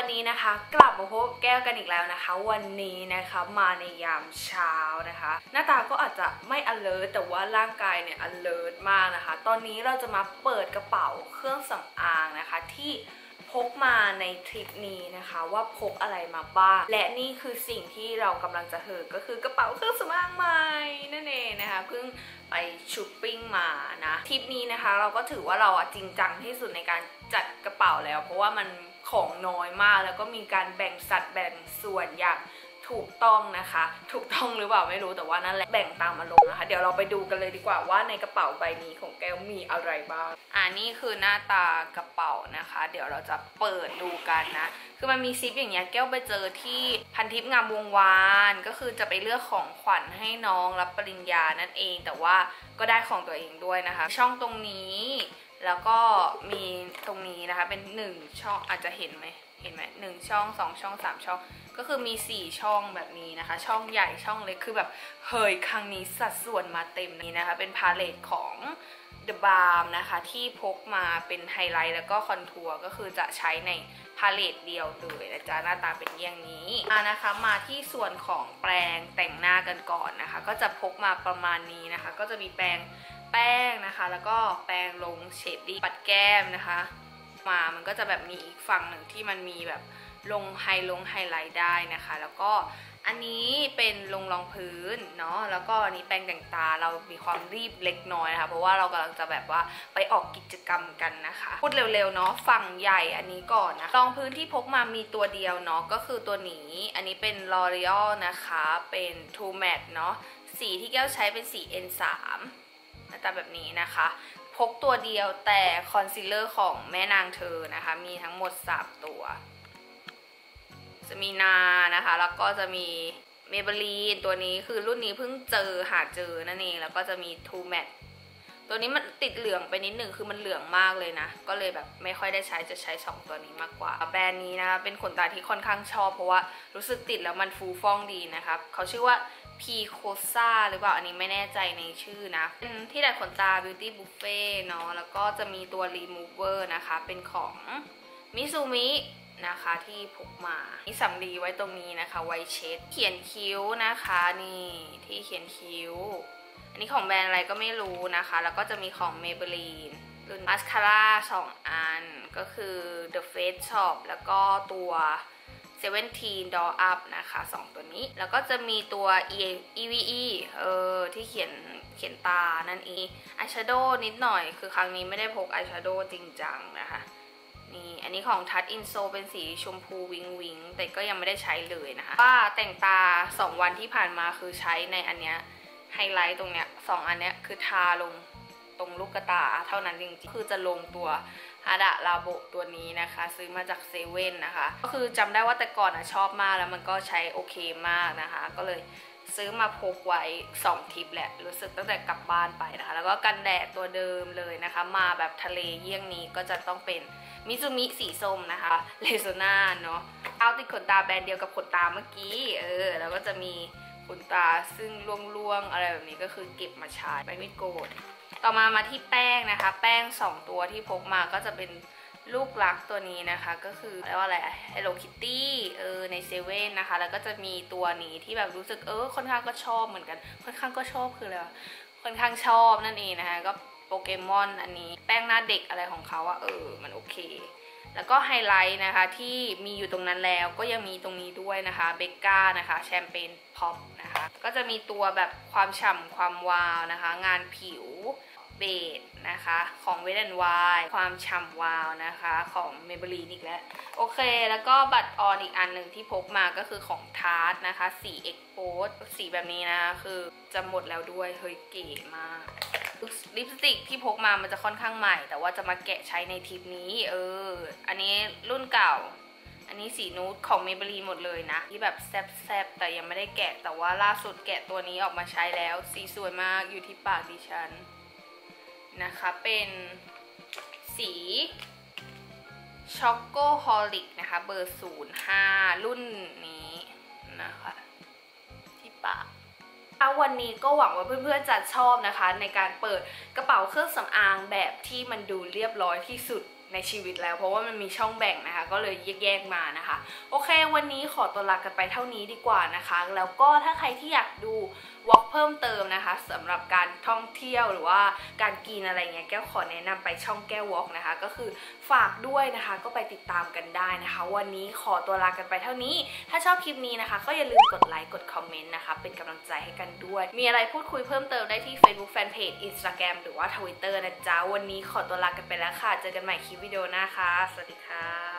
วันนี้นะคะ กลับมาพบกับแก้วกันอีกแล้วนะคะ วันนี้นะคะมาในยามเช้านะคะ หน้าตาก็อาจจะไม่ alert แต่ว่าร่างกายเนี่ย alert มากนะคะ ตอนนี้เราจะมาเปิดกระเป๋าเครื่องสำอางนะคะที่ พกมาในทริปนี้นะคะว่าพกอะไรมาบ้าง และนี่คือสิ่งที่เรากำลังจะเหอก็คือกระเป๋าเครื่องสำอางใหม่นั่นเองนะคะเพิ่งไปช้อปปิ้งมานะทริปนี้นะคะ เราก็ถือว่าเราอะจริงจังที่สุดในการจัดกระเป๋าแล้ว เพราะว่ามันของน้อยมากแล้วก็มีการแบ่งสัดแบ่งส่วนอย่าง ถูกต้องนะคะ ถูกต้องหรือเปล่าไม่รู้แต่ว่านั่นแหละแบ่งตามอารมณ์นะคะ เดี๋ยวเราไปดูกันเลยดีกว่าว่าในกระเป๋าใบนี้ของแก้วมีอะไรบ้างอ่านี่คือหน้าตากระเป๋านะคะ เดี๋ยวเราจะเปิดดูกันนะ คือมันมีซิปอย่างเงี้ยแก้วไปเจอที่พันทิปงามวงวานก็คือจะไปเลือกของขวัญให้น้องรับปริญญานั่นเอง แต่ว่าก็ได้ของตัวเองด้วยนะคะ ช่องตรงนี้แล้วก็มีตรงนี้นะคะเป็นหนึ่งช่องอาจจะเห็นไหม เห็นไหมหนึ่งช่องสองช่องสามช่อง ก็คือมีสี่ช่องแบบนี้นะคะ ช่องใหญ่ช่องเล็กคือแบบเฮยครั้งนี้สัดส่วนมาเต็มนี้นะคะ เป็นพาเลตของ The Balm นะคะ ที่พกมาเป็นไฮไลท์แล้วก็คอนทัวร์ก็คือจะใช้ในพาเลตเดียวเลยนะจ๊ะหน้าตาเป็นอย่างนี้อ่านะคะ มาที่ส่วนของแปรงแต่งหน้ากันก่อนนะคะ ก็จะพกมาประมาณนี้นะคะ ก็จะมีแปรงแป้งนะคะ แล้วก็แปรงลงเชดดิ้งปัดแก้มนะคะ มา มันก็จะแบบมีอีกฝั่งหนึ่งที่มันมีแบบลงไฮลงไฮไลท์ได้นะคะ แล้วก็อันนี้เป็นลงรองพื้นเนาะแล้วก็อันนี้แปรงแต่งตาเรามีความรีบเล็กน้อยนะคะเพราะว่าเรากำลังจะแบบว่าไปออกกิจกรรมกันนะคะ พูดเร็วๆเนาะฝั่งใหญ่อันนี้ก่อนนะรองพื้นที่พกมามีตัวเดียวเนาะก็คือตัวนี้อันนี้เป็น L'Oreal นะคะเป็น True Matte เนาะสีที่แก้วใช้เป็นสี N3 หน้าตาแบบนี้นะคะ พกตัวเดียวแต่คอนซีลเลอร์ของแม่นางเธอนะคะ มีทั้งหมด 3 ตัว จะมีนานะคะ แล้วก็จะมีเมเบลีนตัวนี้คือรุ่นนี้เพิ่งเจอหาเจอนั่นเอง แล้วก็จะมีทูแมทตัวนี้มันติดเหลืองไปนิดหนึ่งคือมันเหลืองมากเลยนะ ก็เลยแบบไม่ค่อยได้ใช้จะใช้ 2 ตัวนี้มากกว่า แบรนด์นี้นะคะเป็นขนตาที่ค่อนข้างชอบเพราะว่ารู้สึกติดแล้วมันฟูฟ่องดีนะคะเขาชื่อว่า พีโคซ่าหรือเปล่า อันนี้ไม่แน่ใจในชื่อนะ เป็นที่ดัดขนตา Beauty Buffet เนาะ แล้วก็จะมีตัว Remover นะคะ เป็นของมิซูมินะคะที่พกมานี่สำลีไว้ตรงนี้นะคะ ไว้เช็ด เขียนคิ้วนะคะนี่ที่เขียนคิ้ว อันนี้ของแบรนด์อะไรก็ไม่รู้นะคะ แล้วก็จะมีของ Maybelline รุ่นมาสคาร่า2อัน ก็คือ The Face Shop แล้วก็ตัว 17 Door Up นะคะ 2 ตัวนี้ แล้วก็จะมีตัว EVE เออที่เขียนเขียนตานั่นเองอายแชโดว์นิดหน่อย คือครั้งนี้ไม่ได้พกอายแชโดว์จริงจังนะคะนี่อันนี้ของ Touch In So เป็นสีชมพูวิงวิงแต่ก็ยังไม่ได้ใช้เลยนะคะ ว่าแต่งตา 2 วันที่ผ่านมาคือใช้ในอันเนี้ยไฮไลท์ตรงเนี้ยสองอันเนี้ยคือทาลงตรงลูกตาเท่านั้นจริงๆ คือจะลงตัว ฮาดะลาโบตัวนี้นะคะ ซื้อมาจากเซเว่นนะคะ ก็คือจำได้ว่าแต่ก่อนอะชอบมากแล้วมันก็ใช้โอเคมากนะคะ ก็เลยซื้อมาพกไว้ 2 ทิปแหละ รู้สึกตั้งแต่กลับบ้านไปนะคะ แล้วก็กันแดดตัวเดิมเลยนะคะ มาแบบทะเลเยี่ยงนี้ก็จะต้องเป็นมิซูมิสีส้มนะคะเลโซนาเนาะเอาติดขนตาแบรนด์เดียวกับขนตาเมื่อกี้ เออ แล้วก็จะมี ขนตาซึ่งล่วงๆอะไรแบบนี้ก็คือเก็บมาใช้ไม่มีโกดต่อมามาที่แป้งนะคะ แป้ง 2 ตัวที่พกมาก็จะเป็นลูกรักตัวนี้นะคะ ก็คือเรียกว่าอะไร Hello Kitty เออในเซเว่นนะคะ แล้วก็จะมีตัวนี้ที่แบบรู้สึกเออค่อนข้างก็ชอบเหมือนกัน ค่อนข้างก็ชอบคืออะไรวค่อนข้างชอบนั่นเองนะคะ ก็โปเกมอนอันนี้ แป้งหน้าเด็กอะไรของเขาอะเออ มันโอเค แล้วก็ไฮไลท์นะคะที่มีอยู่ตรงนั้นแล้วก็ยังมีตรงนี้ด้วยนะคะเบกก้านะคะแชมเปญพ็อปนะคะก็จะมีตัวแบบความฉ่ำความวาวนะคะ งานผิวเบดนะคะของเวดแอนวายความฉ่ำวาวนะคะของเมเบลีนอีกแล้ว โอเค แล้วก็บัตรออนอีกอันหนึ่งที่พกมาก็คือของทาร์ตนะคะสีเอ็กโพสสีแบบนี้นะคะคือจะหมดแล้วด้วย เฮ้ยเก๋มาก ลิปสติกที่พกมามันจะค่อนข้างใหม่ แต่ว่าจะมาแกะใช้ในทริปนี้เออ อันนี้รุ่นเก่า อันนี้สีนูดของ Maybelline หมดเลยนะ ที่แบบแซบๆแต่ยังไม่ได้แกะแต่ว่าล่าสุดแกะตัวนี้ออกมาใช้แล้ว สีสวยมากอยู่ที่ปากดิฉันนะคะเป็นสีช็อกโกฮอลิกนะคะ เบอร์ 05 รุ่นนี้นะคะ ที่ปาก เอาวันนี้ก็หวังว่าเพื่อนๆจะชอบนะคะ ในการเปิดกระเป๋าเครื่องสำอางแบบที่มันดูเรียบร้อยที่สุดในชีวิตแล้วเพราะว่ามันมีช่องแบ่งนะคะ ก็เลยแยกๆมานะคะ โอเค วันนี้ขอตัวลากันไปเท่านี้ดีกว่านะคะ แล้วก็ถ้าใครที่อยากดู วอล์กเพิ่มเติมนะคะสำหรับการท่องเที่ยวหรือว่าการกินอะไรเงี้ยแก้วขอแนะนำไปช่องแก้ววอล์กนะคะ ก็คือฝากด้วยนะคะก็ไปติดตามกันได้นะคะ วันนี้ขอตัวลากันไปเท่านี้ ถ้าชอบคลิปนี้นะคะ ก็อย่าลืมกดไลค์กดคอมเมนต์นะคะ เป็นกำลังใจให้กันด้วย มีอะไรพูดคุยเพิ่มเติมได้ที่ Facebook Fanpage Instagram หรือว่า Twitter นะจ๊ะวันนี้ขอตัวลากันไปแล้วค่ะ เจอกันใหม่คลิปวิดีโอหน้าค่ะสวัสดีค่ะ